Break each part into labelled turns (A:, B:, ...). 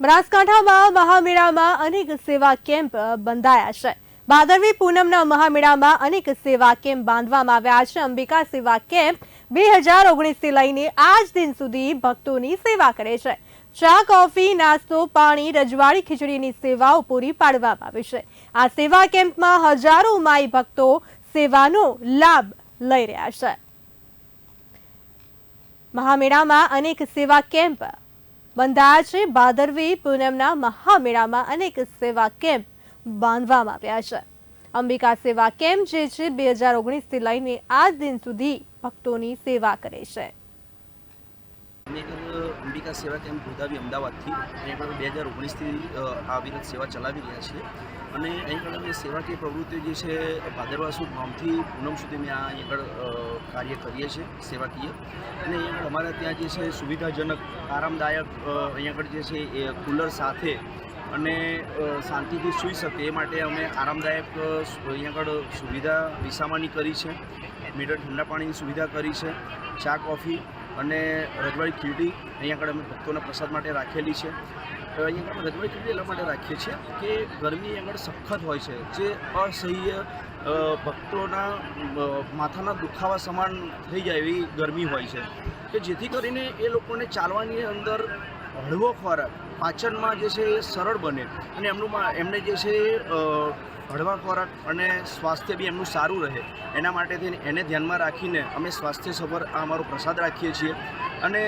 A: બનાસકાંઠામાં મહામેળામાં અનેક સેવા કેમ્પ બંધાયા છે. ભાદરવી પૂનમના મહામેળામાં અનેક સેવા કેમ્પ બાંધવામાં આવ્યા છે. અંબિકા સેવા કેમ્પ બે હજાર ઓગણીસથી લઈને આજ દિન સુધી ભક્તોની સેવા કરે છે. ચા, કોફી, નાસ્તો, પાણી, રજવાડી, ખીચડીની સેવાઓ પૂરી પાડવામાં આવી છે. આ સેવા કેમ્પમાં હજારો માઈ ભક્તો સેવાનો લાભ લઈ રહ્યા છે. મહામેળામાં અનેક સેવા કેમ્પ બંધાયા છે ભાદરવી પૂનમના મહામેળામાં અનેક સેવા કેમ્પ બાંધવામાં આવ્યા છે. અંબિકા સેવા કેમ્પ જે છે, બે હજાર ઓગણીસથી લઈને આજ દિન સુધી ભક્તોની સેવા કરે છે.
B: અંબિકા સેવા કેમ્પ ગોદાવી અમદાવાદથી. અહીં આગળ બે હજાર ઓગણીસથી આ વિરત સેવા ચલાવી રહ્યા છીએ અને અહીં આગળ અમે સેવાકીય પ્રવૃત્તિઓ જે છે, ભાદરવા સુદ નોમથી પૂનમ સુધી અમે આ અહીં આગળ કાર્ય કરીએ છીએ, સેવાકીય. અને અહીં આગળ અમારા ત્યાં જે છે, સુવિધાજનક, આરામદાયક અહીં આગળ જે છે, એ કુલર સાથે અને શાંતિથી સૂઈ શકે એ માટે અમે આરામદાયક અહીં આગળ સુવિધા વિસામાની કરી છે. મીટર ઠંડા પાણીની સુવિધા કરી છે. ચા, કોફી અને રજવાડી ખીરડી અહીંયા આગળ અમે ભક્તોના પ્રસાદ માટે રાખેલી છે. અહીંયા આગળ રજવાડી ખીરડી એટલા માટે રાખીએ છીએ કે ગરમી આગળ સખત હોય છે. જે અસહ્ય ભક્તોના માથાના દુખાવા સમાન થઈ જાય એવી ગરમી હોય છે. કે જેથી કરીને એ લોકોને ચાલવાની અંદર હળવો ખોરાક, પાચનમાં જે છે એ સરળ બને અને એમનું એમને જે છે હળવા ખોરાક અને સ્વાસ્થ્ય બી એમનું સારું રહે. એના માટે એને ધ્યાનમાં રાખીને અમે સ્વાસ્થ્ય સભર આ અમારો પ્રસાદ રાખીએ છીએ. અને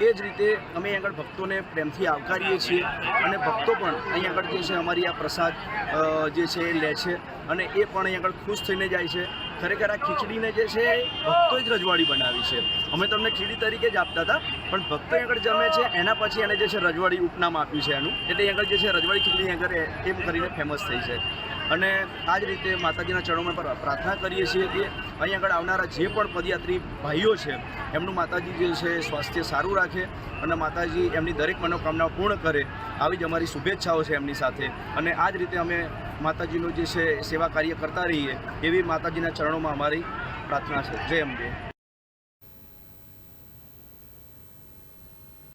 B: એ જ રીતે અમે અહીં આગળ ભક્તોને પ્રેમથી આવકારીએ છીએ અને ભક્તો પણ અહીં આગળ જે છે અમારી આ પ્રસાદ જે છે એ લે છે અને એ પણ અહીં આગળ ખુશ થઈને જાય છે. ખરેખર આ ખીચડીને જે છે ભક્તોએ જ રજવાડી બનાવી છે. અમે તમને ખીચડી તરીકે જ આપતા હતા, પણ ભક્તો આગળ જમે છે, એના પછી એને જે છે રજવાડી ઉપનામ આપ્યું છે એનું. એટલે આગળ જે છે રજવાડી ખીચડી આગળ એમ કરીને ફેમસ થઈ છે. અને આ જ રીતે માતાજીના ચરણોમાં પણ પ્રાર્થના કરીએ છીએ કે અહીં આગળ આવનારા જે પણ પદયાત્રી ભાઈઓ છે, એમનું માતાજી જે છે, સ્વાસ્થ્ય સારું રાખે અને માતાજી એમની દરેક મનોકામના પૂર્ણ કરે, આવી જ અમારી શુભેચ્છાઓ છે એમની સાથે. અને આ જ રીતે અમે માતાજીનું જે છે, સેવા કાર્ય કરતા રહીએ, એવી માતાજીના ચરણોમાં અમારી પ્રાર્થના છે. જય અંબે.